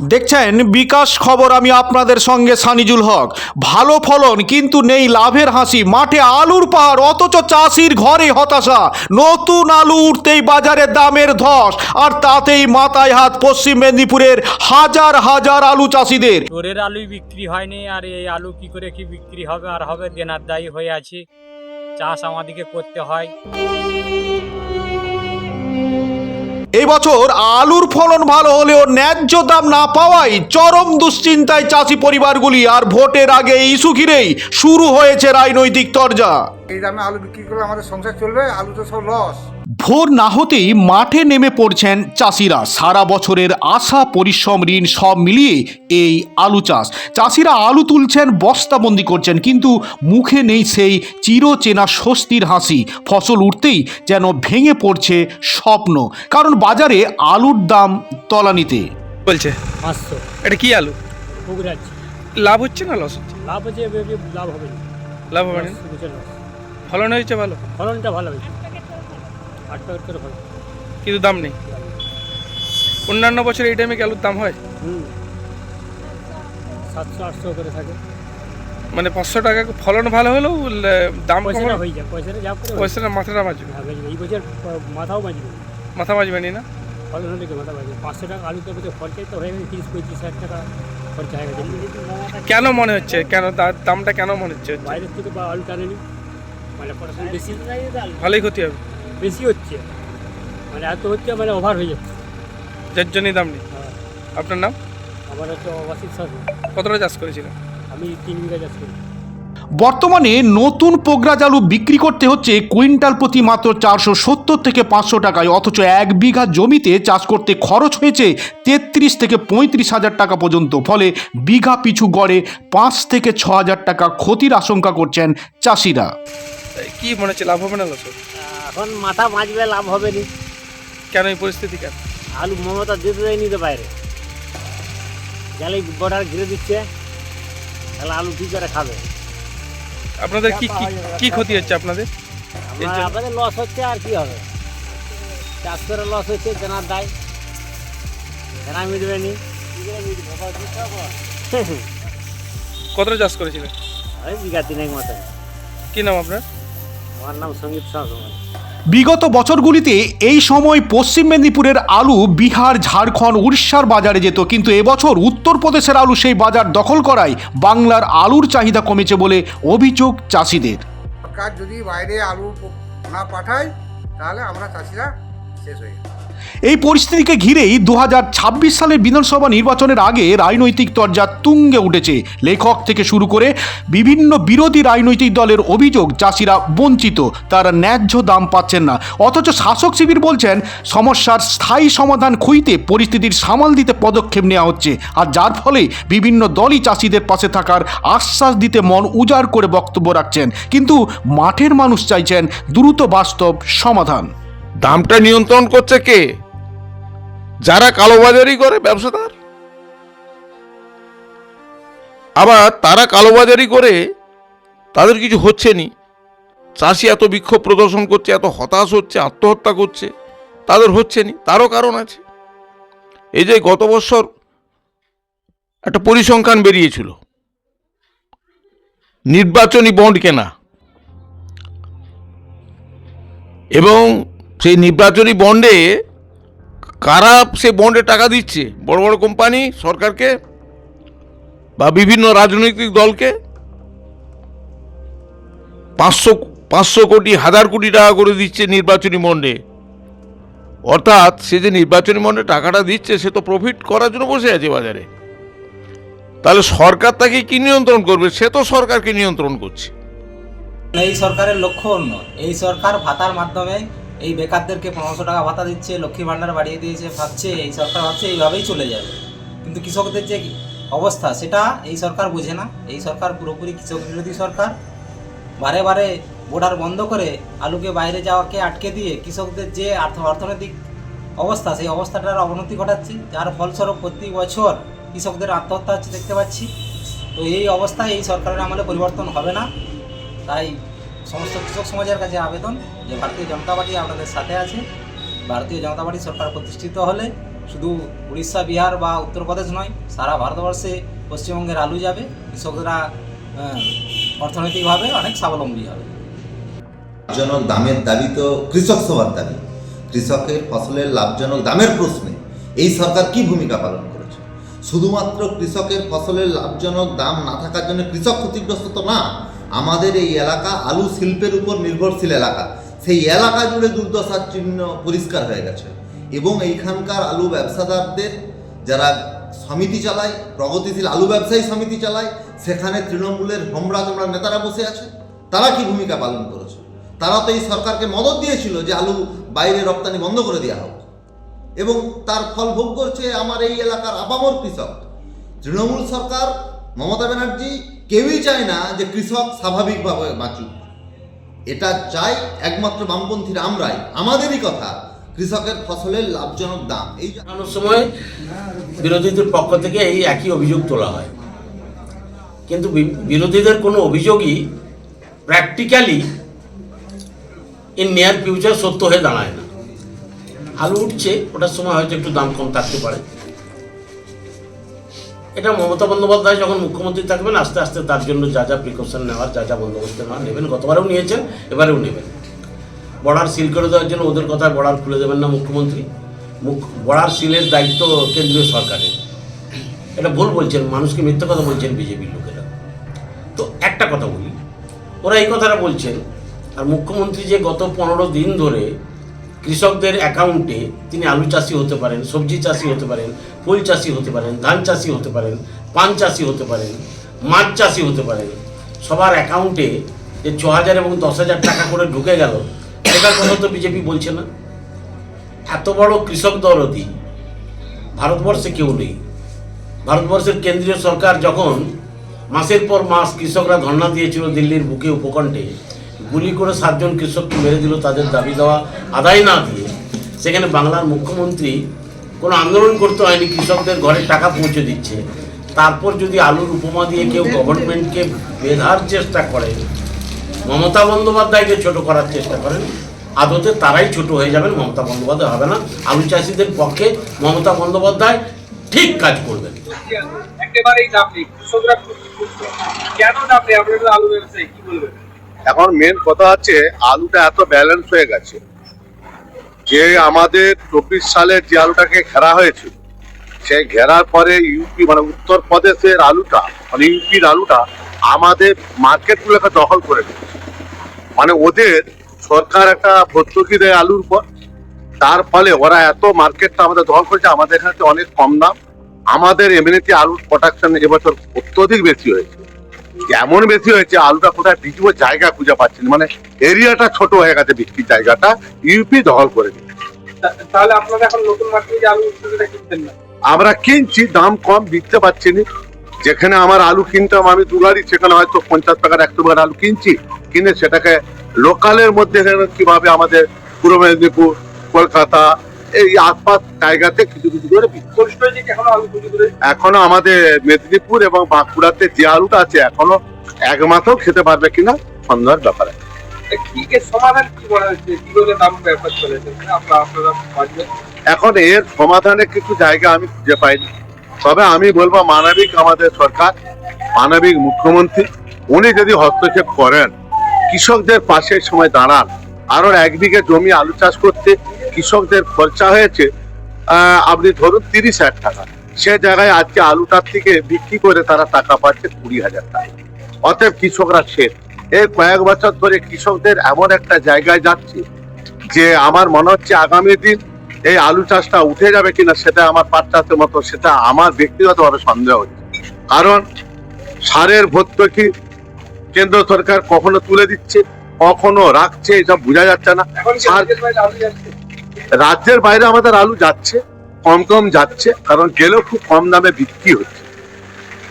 দেখছেন, বিকাশ খবর আমি আপনাদের সঙ্গে, সানিজুল হক। ভালো ফলন কিন্তু নেই লাভের হাসি, মাঠে আলুর পাহাড়, অথচ চাষির ঘরে হতাশা। নতুন আলু উঠতেই বাজারে দামের ধস, আর তাতেই মাথায় হাত পশ্চিম মেদিনীপুরের হাজার হাজার আলু চাষিদের। তোরের আলুই বিক্রি হয়নি, আর এই আলু কি করে কি বিক্রি হবে, আর হবে দেনার দায়ী হয়ে আছে। চাষ আমাদেরকে করতে হয়। এই বছর আলুর ফলন ভালো হলেও ন্যায্য দাম না পাওয়াই চরম দুশ্চিন্তায় চাষি পরিবারগুলি আর ভোটের আগে ইস্যু ঘিরেই শুরু হয়েছে রাজনৈতিক তরজা। এই দামে আলু বিক্রি করলে আমাদের সংসার চলবে, আলু তো সব লস ভোর না হতেই মাঠে নেমে পড়ছেন চাষিরা। সারা বছরের আশা পরিশ্রম ঋণ সব মিলিয়ে এই আলু চাষ। চাষিরা আলু তুলছেন বস্তাবন্দি করছেন কিন্তু মুখে নেই সেই চিরচেনা স্বস্তির হাসি। ফসল উঠতেই যেন ভেঙে পড়ছে স্বপ্ন। কারণ বাজারে আলুর দাম তলানিতে। বলছে? পাঁচশো। এটা কি আলু? লাভ হচ্ছে না লস হচ্ছে? লাভ হচ্ছে লাভ হবে লাভ হবে না। ফলন হয়েছে ভালো? ফলনটা ভালো হয়েছে। আট প্যাকেট করে ফলন কিন্তু দাম নেই। অন্যান্য বছর এই টাইমে কি আলুর দাম হয়? হুম। সাতশো আটশো করে থাকে। মানে পাঁচশো টাকা ফলন ভালো হলেও দাম পয়সাটা হয়ে যায় পয়সাটা যা করে পয়সাটা মাথাটা বাঁচবে। হ্যাঁ, এই বছর মাথাও বাঁচবে মাথা বাঁচবে না ফলন হলে মাথা বাঁচবে? পাঁচশো টাকা আলুতে বছর খরচাই তো হয়ে গেছে তিরিশ পঁয়ত্রিশ হাজার টাকা খরচা হয়ে গেছে। কেন মনে হচ্ছে? কেন তার দামটা কেন মনে হচ্ছে? বাইরের থেকে বা আলু টানেনি। মানে পড়াশোনা বেশি। ভালোই ক্ষতি হবে। বেশি হচ্ছে। মানে এত হচ্ছে মানে ওভার হয়ে যাচ্ছে। যার জন্যই দাম নেই। হ্যাঁ। আপনার নাম? আমার হচ্ছে অবাসিক শাসন কতটা চাষ করেছিলেন? আমি তিন বিঘা চাষ করি। বর্তমানে নতুন পোগরাজ আলু বিক্রি করতে হচ্ছে কুইন্টাল প্রতি মাত্র চারশো সত্তর থেকে পাঁচশো টাকায় অথচ এক বিঘা জমিতে চাষ করতে খরচ হয়েছে তেত্রিশ থেকে পঁয়ত্রিশ হাজার টাকা পর্যন্ত ফলে বিঘা পিছু গড়ে পাঁচ থেকে ছ হাজার টাকা ক্ষতির আশঙ্কা করছেন চাষিরা। কি মনে হচ্ছে লাভ হবে না? এখন মাথা বাঁচবে লাভ হবে নি। কেন এই পরিস্থিতি কেন? আলু মমতা দিতে দেয়নি তো বাইরে। গেলে বর্ডার ঘিরে দিচ্ছে। তাহলে আলু কী করে খাবে? আপনাদের কি কি কি ক্ষতি হচ্ছে আপনাদের? এর আমরা জন্য- আমাদের লস হচ্ছে আর কি হবে? চাষ করে লস হচ্ছে দেনার দায়। দেনা মিটবে নি। কতটা চাষ করেছিলেন? ওই বিঘা তিনেক মতো কি নাম আপনার? আমার নাম সংগীত সহকুমার বিগত বছরগুলিতে এই সময় পশ্চিম মেদিনীপুরের আলু, বিহার, ঝাড়খণ্ড, উড়িষ্যার বাজারে যেত। কিন্তু এবছর উত্তরপ্রদেশের আলু সেই বাজার দখল করায় বাংলার আলুর চাহিদা কমেছে বলে অভিযোগ চাষিদের। সরকার যদি বাইরে আলু না পাঠায়, তাহলে আমরা চাষিরা শেষ হয়ে এই পরিস্থিতিকে ঘিরেই দু হাজার ছাব্বিশ সালের বিধানসভা নির্বাচনের আগে রাজনৈতিক তরজা তুঙ্গে উঠেছে। লেখক থেকে শুরু করে বিভিন্ন বিরোধী রাজনৈতিক দলের অভিযোগ চাষিরা বঞ্চিত। তারা ন্যায্য দাম পাচ্ছেন না। অথচ শাসক শিবির বলছেন, সমস্যার স্থায়ী সমাধান খুঁজতে পরিস্থিতির সামাল দিতে পদক্ষেপ নেওয়া হচ্ছে। আর যার ফলে বিভিন্ন দলই চাষিদের পাশে থাকার আশ্বাস দিতে মন উজাড় করে বক্তব্য রাখছেন। কিন্তু মাঠের মানুষ চাইছেন দ্রুত বাস্তব সমাধান। দামটা নিয়ন্ত্রণ করছে কে? যারা কালোবাজারি করে, ব্যবসাদার? আবার তারা কালোবাজারি করে, তাদের কিছু হচ্ছে নি। চাষি এত বিক্ষোভ প্রদর্শন করছে, এত হতাশ হচ্ছে, আত্মহত্যা করছে, তাদের হচ্ছে নি, তারও কারণ আছে। এই যে গত বছর একটা পরিসংখ্যান বেরিয়েছিল। নির্বাচনী বন্ড কেনা। এবং সেই নির্বাচনী বন্ডে কারা সে বন্ডে টাকা দিচ্ছে? বড় বড় কোম্পানি, সরকারকে? বা বিভিন্ন রাজনৈতিক দলকে? পাঁচশো পাঁচশো কোটি, হাজার কোটি টাকা করে দিচ্ছে নির্বাচনী বন্ডে। অর্থাৎ সে যে নির্বাচনী বন্ডে টাকাটা দিচ্ছে, সে তো প্রফিট করার জন্য বসে আছে বাজারে। তাহলে সরকার তাকে কি নিয়ন্ত্রণ করবে? সে তো সরকারকে নিয়ন্ত্রণ করছে। এই সরকারের লক্ষ্য অন্য। এই সরকার ভাতার মাধ্যমে এই বেকারদেরকে পনেরোশো টাকা ভাতা দিচ্ছে লক্ষ্মী ভাণ্ডার বাড়িয়ে দিয়েছে, ভাবছে, এই সরকার ভাবছে, এইভাবেই চলে যাবে। কিন্তু কৃষকদের যে অবস্থা, সেটা এই সরকার বোঝে না। এই সরকার পুরোপুরি কৃষক বিরোধী সরকার। বারে বারে বর্ডার বন্ধ করে আলুকে বাইরে যাওয়াকে আটকে দিয়ে কৃষকদের যে অর্থনৈতিক অবস্থা, সেই অবস্থাটার অবনতি ঘটাচ্ছে। যার ফলস্বরূপ প্রতি বছর কৃষকদের আত্মহত্যা হচ্ছে, দেখতে পাচ্ছি। তো এই অবস্থায় এই সরকারের আমলে পরিবর্তন হবে না। তাই সমস্ত কৃষক সমাজের কাছে আবেদন যে ভারতীয় জনতা পার্টি আপনাদের সাথে আছে। ভারতীয় জনতা পার্টি সরকার প্রতিষ্ঠিত হলে শুধু উড়িষ্যা, বিহার বা উত্তরপ্রদেশ নয়, সারা ভারতবর্ষে পশ্চিমবঙ্গের আলু যাবে। কৃষকরা অর্থনৈতিকভাবে অনেক স্বাবলম্বী হবে। লাভজনক দামের দাবি তো কৃষক সবার দাবি। কৃষকের ফসলের লাভজনক দামের প্রশ্নে এই সরকার কি ভূমিকা পালন করেছে? শুধুমাত্র কৃষকের ফসলের লাভজনক দাম না থাকার জন্য কৃষক ক্ষতিগ্রস্ত তো না। আমাদের এই এলাকা আলু শিল্পের উপর নির্ভরশীল এলাকা। সেই এলাকা জুড়ে দুর্দশার চিহ্ন পরিষ্কার হয়ে গেছে। এবং এইখানকার আলু ব্যবসাদারদের যারা সমিতি চালায়, প্রগতিশীল আলু ব্যবসায়ী সমিতি চালায়, সেখানে তৃণমূলের হোমরা তোমরা নেতারা বসে আছে। তারা কি ভূমিকা পালন করেছে? তারা তো এই সরকারকে মদত দিয়েছিল যে আলু বাইরে রপ্তানি বন্ধ করে দেওয়া হোক। এবং তার ফল ভোগ করছে আমার এই এলাকার আপামর কৃষক। তৃণমূল সরকার, মমতা ব্যানার্জি কেউই চায় না যে কৃষক স্বাভাবিকভাবে বাঁচুক। এটা চাই একমাত্র বামপন্থীরা আমরাই আমাদেরই কথা, কৃষকের ফসলের লাভজনক দাম। এই অনেক সময় বিরোধীদের পক্ষ থেকে এই একই অভিযোগ তোলা হয়। কিন্তু বিরোধীদের কোনো অভিযোগই প্র্যাকটিক্যালি ইন নিয়ার ফিউচার সত্য হয়ে দাঁড়ায় না। আলু উঠছে, ওটার সময় হয়তো একটু দাম কম থাকতে পারে। এটা মমতা বন্দ্যোপাধ্যায় যখন মুখ্যমন্ত্রী থাকবেন, আস্তে আস্তে তার জন্য যা যা প্রিকশন নেওয়ার, যা যা বন্দোবস্ত নেওয়ার নেবেন, গতবারেও নিয়েছেন, এবারেও নেবেন। বর্ডার সিল করে দেওয়ার জন্য ওদের কথায় বর্ডার খুলে দেবেন না মুখ্যমন্ত্রী। মুখ, বর্ডার সিলের দায়িত্ব কেন্দ্রীয় সরকারের। এটা ভুল বলছেন, মানুষকে মিথ্যে কথা বলছেন বিজেপির লোকেরা। তো একটা কথা বলি, ওরা এই কথাটা বলছেন, আর মুখ্যমন্ত্রী যে গত পনেরো দিন ধরে কৃষকদের অ্যাকাউন্টে তিনি আলু চাষি হতে পারেন, সবজি চাষি হতে পারেন ফুল চাষি হতে পারেন, ধান চাষি হতে পারেন, পান চাষি হতে পারেন, মাছ চাষি হতে পারেন সবার অ্যাকাউন্টে যে ছ হাজার এবং দশ হাজার টাকা করে ঢুকে গেল, সেটার কথা তো বিজেপি বলছে না। এত বড় কৃষক দরদি, ভারতবর্ষে কেউ নেই। ভারতবর্ষের কেন্দ্রীয় সরকার যখন মাসের পর মাস কৃষকরা ধর্ণা দিয়েছিল দিল্লির বুকে উপকণ্ঠে, গুলি করে সাতজন কৃষককে মেরে দিল তাদের দাবি দেওয়া, আদায় না দিয়ে, সেখানে বাংলার মুখ্যমন্ত্রী কোনো আন্দোলন করতে হয়নি কৃষকদের ঘরে টাকা পৌঁছে দিচ্ছে। তারপর যদি আলুর উপমা দিয়ে কেউ গভর্নমেন্টকে বেধার চেষ্টা করে মমতা বন্দ্যোপাধ্যায়কে ছোট করার চেষ্টা করেন আদতে তারাই ছোট হয়ে যাবেন মমতা বন্দ্যোপাধ্যায় হবে না। আলু চাষিদের পক্ষে মমতা বন্দ্যোপাধ্যায় ঠিক কাজ করবেন। এখন মেন কথা হচ্ছে আলুটা এত ব্যালেন্স হয়ে গেছে। যে আমাদের চব্বিশ সালের যে আলুটাকে ঘেরা হয়েছিল, সেই ঘেরার পরে ইউপি মানে উত্তরপ্রদেশের আলুটা মানে ইউপির আলুটা আমাদের মার্কেটগুলোকে দখল করে নিয়েছে। মানে ওদের সরকার একটা ভর্তুকি দেয় আলুর উপর, তার ফলে ওরা এত মার্কেটটা আমাদের দখল করেছে, আমাদের এখানে অনেক কম দাম। আমাদের এমনিতে আলুর প্রোডাকশন এবছর অত্যধিক বেশি হয়েছে। এমন বেশি হয়েছে? আলুটা কোথায় বিক্রির জায়গা খুঁজে পাচ্ছি মানে এরিয়াটা ছোট হয়ে গেছে বিক্রির জায়গাটা। ইউপি দখল করে নিয়েছে তাহলে আপনারা এখন নতুন মার্কেটে আলু কিনতেন না? আমরা কিনছি দাম কম বিকতে পারছি না। যেখানে আমার আলু কিনতাম আমি দু গাড়ি সেখানে হয়তো পঞ্চাশ টাকার একশো টাকার আলু কিনছি। কিনে সেটাকে লোকালের মধ্যে কীভাবে আমাদের পূর্ব মেদিনীপুর কলকাতা এই আশপাশ জায়গাতে কিছু কিছু করে এখনও আমাদের মেদিনীপুর এবং বাঁকুড়াতে যে আলুটা আছে এখনও এক মাসও খেতে পারবে কিনা সন্দেহের ব্যাপার এখন এর সমাধানে কিছু জায়গা আমি খুঁজে পাইনি। তবে আমি বলব মানবিক আমাদের সরকার মানবিক মুখ্যমন্ত্রী উনি যদি হস্তক্ষেপ করেন কৃষকদের পাশে সময় দাঁড়ান আরও এক বিঘে জমি আলু চাষ করতে কৃষকদের খরচা হয়েছে আপনি ধরুন তিরিশ হাজার টাকা। সে জায়গায় আজকে আলুটার থেকে বিক্রি করে তারা টাকা পাচ্ছে কুড়ি হাজার টাকা। অতএব কৃষকরা শেষ এই কয়েক বছর ধরে কৃষকদের এমন একটা জায়গায় যাচ্ছে যে আমার মনে হচ্ছে আগামী দিন এই আলু চাষটা উঠে যাবে কিনা সেটা আমার পাট চাষের মতো সেটা আমার ব্যক্তিগতভাবে সন্দেহ হচ্ছে। কারণ সারের ভর্তুকি কেন্দ্র সরকার কখনো তুলে দিচ্ছে কখনো রাখছে এসব বোঝা যাচ্ছে না। রাজ্যের বাইরে আমাদের আলু যাচ্ছে, কম কম যাচ্ছে, কারণ গেলেও খুব কম দামে বিক্রি হচ্ছে।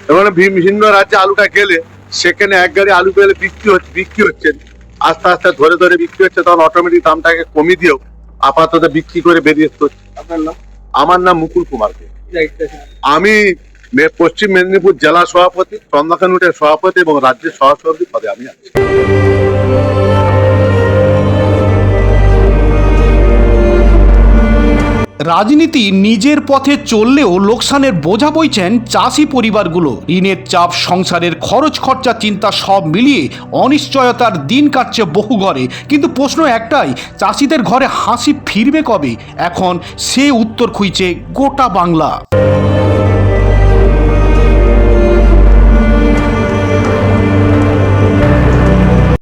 এবং বিভিন্ন রাজ্যে আলুটা গেলে সেখানে এক গাড়ি আলু পেলে বিক্রি হচ্ছে বিক্রি হচ্ছে। আস্তে আস্তে ধরে ধরে বিক্রি হচ্ছে, তখন অটোমেটিক দামটাকে কমিয়ে দিয়েও আপাতত বিক্রি করে বেরিয়ে হচ্ছে আমার নাম মুকুল কুমার আমি পশ্চিম মেদিনীপুর জেলা সভাপতি চন্দ্রকানুটের সভাপতি এবং রাজ্যের সহসভাপতি পদে আমি আছি। রাজনীতি নিজের পথে চললেও লোকসানের বোঝা বইছেন চাষি পরিবারগুলো। ঋণের চাপ, সংসারের খরচ, খরচা, চিন্তা সব মিলিয়ে অনিশ্চয়তার দিন কাটছে বহু ঘরে। কিন্তু প্রশ্ন একটাই, চাষিদের ঘরে হাসি ফিরবে কবে? এখন সে উত্তর খুঁজছে গোটা বাংলা।